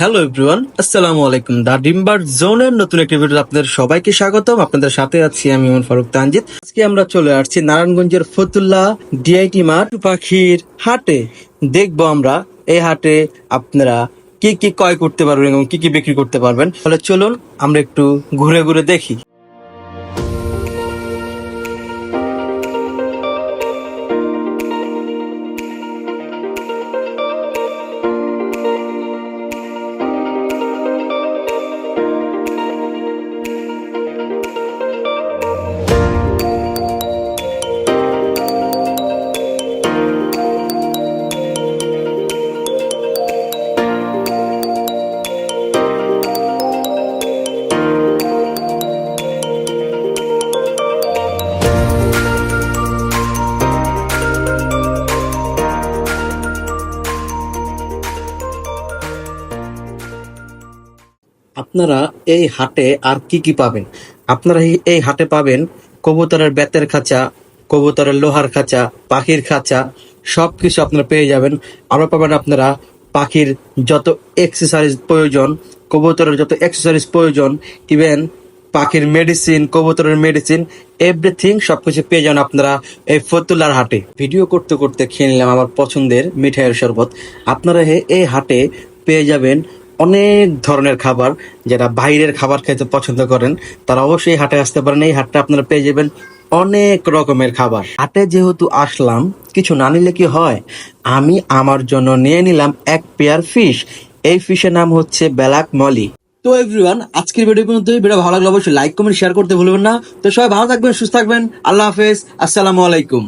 Hello everyone আসসালামু আলাইকুম দা ডিম্বার জোনের নতুন একটি ভিডিও আপনাদের সবাইকে স্বাগতম। আপনাদের সাথে আছি আমি ওমর ফারুক তানজিদ। আজকে আমরা চলে আসছি নারায়ণগঞ্জের ফতুল্লা ডিআইটি মাঠ পাখির হাটে দেখব আমরা এই হাটে আপনারা কি কি ক্রয় করতে পারবেন এবং কি কি বিক্রি করতে পারবেন। তাহলে চলুন আমরা একটু ঘুরে ঘুরে দেখি। আপনারা এই হাটে আর কি কি পাবেন? আপনারা এই- হাটে পাবেন কবুতরের বেতের খাঁচা, কবুতরের লোহার খাঁচা, পাখির খাঁচা, সবকিছু আপনারা পেয়ে যাবেন। আরও পাবেন আপনারা পাখির যত এক্সারসাইজ প্রয়োজন, কবুতরের যত এক্সারসাইজ প্রয়োজন ইভেন পাখির মেডিসিন কবুতরের মেডিসিন এভরিথিং সবকিছু পেয়ে যান আপনারা এই ফতুল্লার হাটে। ভিডিও করতে করতে খেয়ে নিলাম আমার পছন্দের মিঠাইয়ের শরবত। আপনারা এই হাটে পেয়ে যাবেন অনেক ধরনের খাবার যারা বাইরের খাবার খেতে পছন্দ করেন, তারা অবশ্যই হাটে আসতে পারেন। এই হাটটা আপনারা পেয়ে যাবেন অনেক রকমের খাবার। হাটে যেহেতু আসলাম, কিছু না নিলে কি হয়? আমি আমার জন্য নিয়ে নিলাম এক পেয়ার ফিশ। এই ফিশের নাম হচ্ছে ব্ল্যাক মলি। তো এভরিওয়ান আজকের ভিডিও পর্যন্ত। ভিডিও ভালো লাগলে অবশ্যই লাইক কমেন্ট শেয়ার করতে ভুলবেন না। তো সবাই ভালো থাকবেন, সুস্থ থাকবেন। আল্লাহ হাফেজ। আসসালামু আলাইকুম।